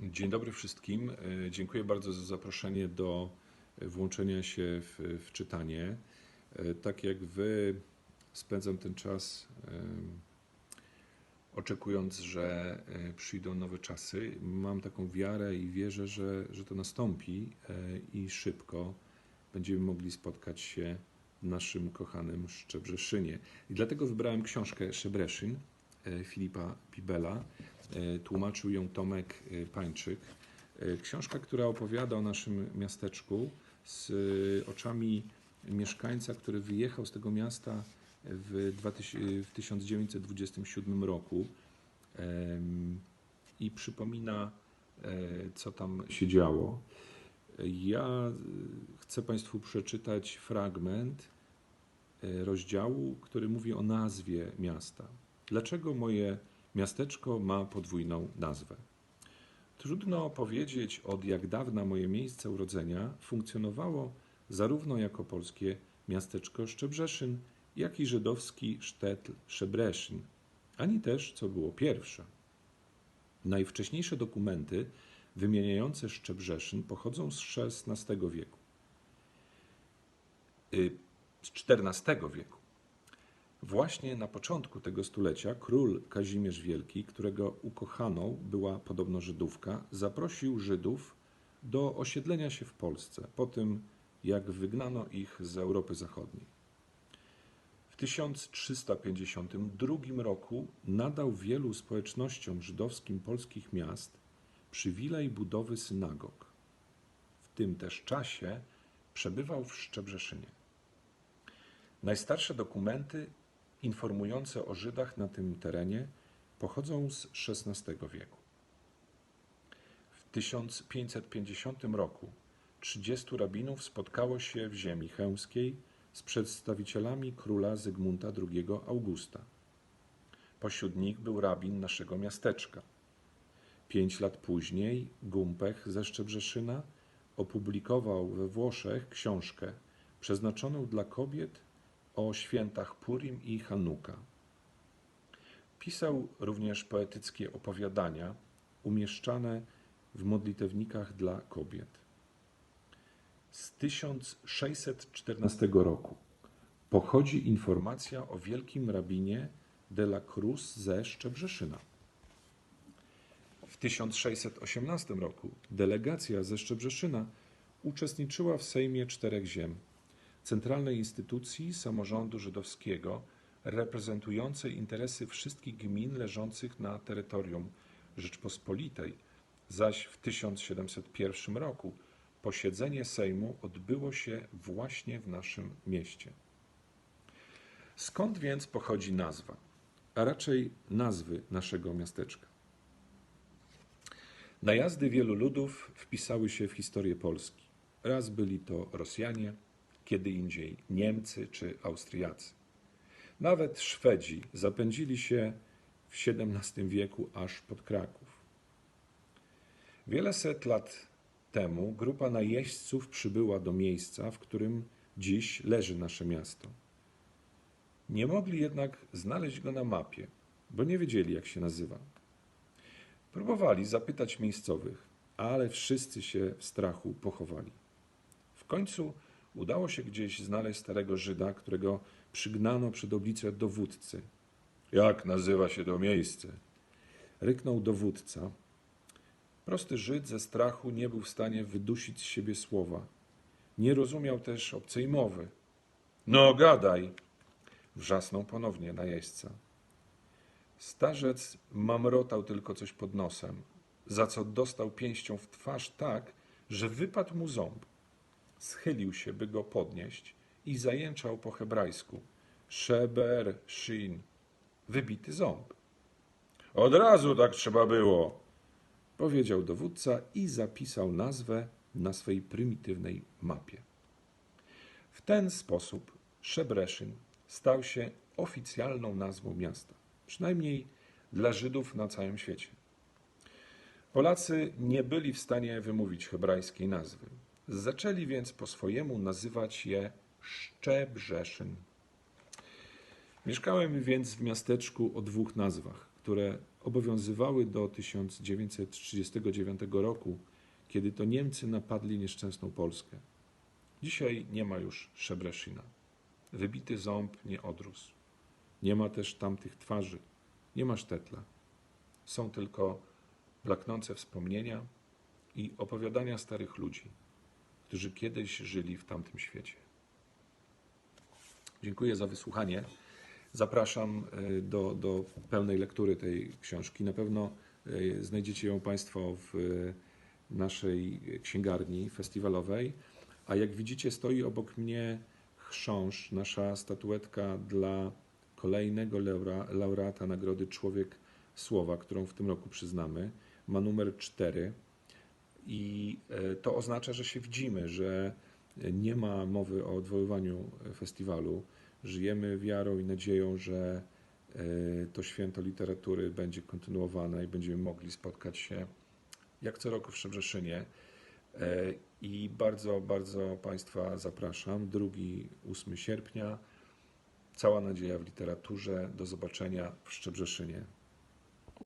Dzień dobry wszystkim. E, Dziękuję bardzo za zaproszenie do włączenia się w, w czytanie. E, Tak jak Wy spędzam ten czas oczekując, że e, przyjdą nowe czasy. Mam taką wiarę i wierzę, że, że to nastąpi i szybko będziemy mogli spotkać się w naszym kochanym Szczebrzeszynie. I dlatego wybrałem książkę Szczebreszyn e, Filipa Pibela. E, Tłumaczył ją Tomek e, Pańczyk. E, Książka, która opowiada o naszym miasteczku z e, oczami mieszkańca, który wyjechał z tego miasta w, 2000, w 1927 roku i przypomina, e, co tam się działo. Ja e, chcę Państwu przeczytać fragment e, rozdziału, który mówi o nazwie miasta. Dlaczego moje miasteczko ma podwójną nazwę? Trudno powiedzieć, od jak dawna moje miejsce urodzenia funkcjonowało zarówno jako polskie miasteczko Szczebrzeszyn, jak i żydowski sztetl Szebreszyn, ani też co było pierwsze. Najwcześniejsze dokumenty wymieniające Szczebrzeszyn pochodzą z XVI wieku. Y, Z XIV wieku. Właśnie na początku tego stulecia król Kazimierz Wielki, którego ukochaną była podobno Żydówka, zaprosił Żydów do osiedlenia się w Polsce po tym, jak wygnano ich z Europy Zachodniej. W 1352 roku nadał wielu społecznościom żydowskim polskich miast przywilej budowy synagog. W tym też czasie przebywał w Szczebrzeszynie. Najstarsze dokumenty informujące o Żydach na tym terenie pochodzą z XVI wieku. W 1550 roku 30 rabinów spotkało się w ziemi chełmskiej z przedstawicielami króla Zygmunta II Augusta. Pośród nich był rabin naszego miasteczka. Pięć lat później Gumpech ze Szczebrzeszyna opublikował we Włoszech książkę przeznaczoną dla kobiet o świętach Purim i Hanuka. Pisał również poetyckie opowiadania umieszczane w modlitewnikach dla kobiet. Z 1614 roku pochodzi informacja o wielkim rabinie de la Cruz ze Szczebrzeszyna. W 1618 roku delegacja ze Szczebrzeszyna uczestniczyła w Sejmie Czterech Ziem, centralnej instytucji samorządu żydowskiego reprezentującej interesy wszystkich gmin leżących na terytorium Rzeczpospolitej, zaś w 1701 roku posiedzenie Sejmu odbyło się właśnie w naszym mieście. Skąd więc pochodzi nazwa, a raczej nazwy naszego miasteczka? Najazdy wielu ludów wpisały się w historię Polski. Raz byli to Rosjanie, kiedy indziej Niemcy czy Austriacy. Nawet Szwedzi zapędzili się w XVII wieku aż pod Kraków. Wiele set lat temu grupa najeźdźców przybyła do miejsca, w którym dziś leży nasze miasto. Nie mogli jednak znaleźć go na mapie, bo nie wiedzieli, jak się nazywa. Próbowali zapytać miejscowych, ale wszyscy się w strachu pochowali. W końcu udało się gdzieś znaleźć starego Żyda, którego przygnano przed oblicze dowódcy. Jak nazywa się to miejsce? Ryknął dowódca. Prosty Żyd ze strachu nie był w stanie wydusić z siebie słowa. Nie rozumiał też obcej mowy. No, gadaj! Wrzasnął ponownie najeźdźca. Starzec mamrotał tylko coś pod nosem, za co dostał pięścią w twarz tak, że wypadł mu ząb. Schylił się, by go podnieść i zajęczał po hebrajsku. Szeber, shin. Wybity ząb. Od razu tak trzeba było, powiedział dowódca i zapisał nazwę na swej prymitywnej mapie. W ten sposób Szebreszyn stał się oficjalną nazwą miasta, przynajmniej dla Żydów na całym świecie. Polacy nie byli w stanie wymówić hebrajskiej nazwy. Zaczęli więc po swojemu nazywać je Szczebrzeszyn. Mieszkałem więc w miasteczku o dwóch nazwach, które obowiązywały do 1939 roku, kiedy to Niemcy napadli nieszczęsną Polskę. Dzisiaj nie ma już Szebreszyna. Wybity ząb nie odrósł. Nie ma też tamtych twarzy. Nie ma sztetla. Są tylko blaknące wspomnienia i opowiadania starych ludzi, którzy kiedyś żyli w tamtym świecie. Dziękuję za wysłuchanie. Zapraszam e, do, do pełnej lektury tej książki. Na pewno e, znajdziecie ją Państwo w e, naszej księgarni festiwalowej. A jak widzicie, stoi obok mnie chrząszcz, nasza statuetka dla kolejnego laureata Nagrody Człowiek Słowa, którą w tym roku przyznamy. Ma numer 4. I e, to oznacza, że się widzimy, że nie ma mowy o odwoływaniu festiwalu. Żyjemy wiarą i nadzieją, że e, to święto literatury będzie kontynuowane i będziemy mogli spotkać się jak co roku w Szczebrzeszynie. E, I bardzo, bardzo Państwa zapraszam. 2-8 sierpnia. Cała nadzieja w literaturze. Do zobaczenia w Szczebrzeszynie.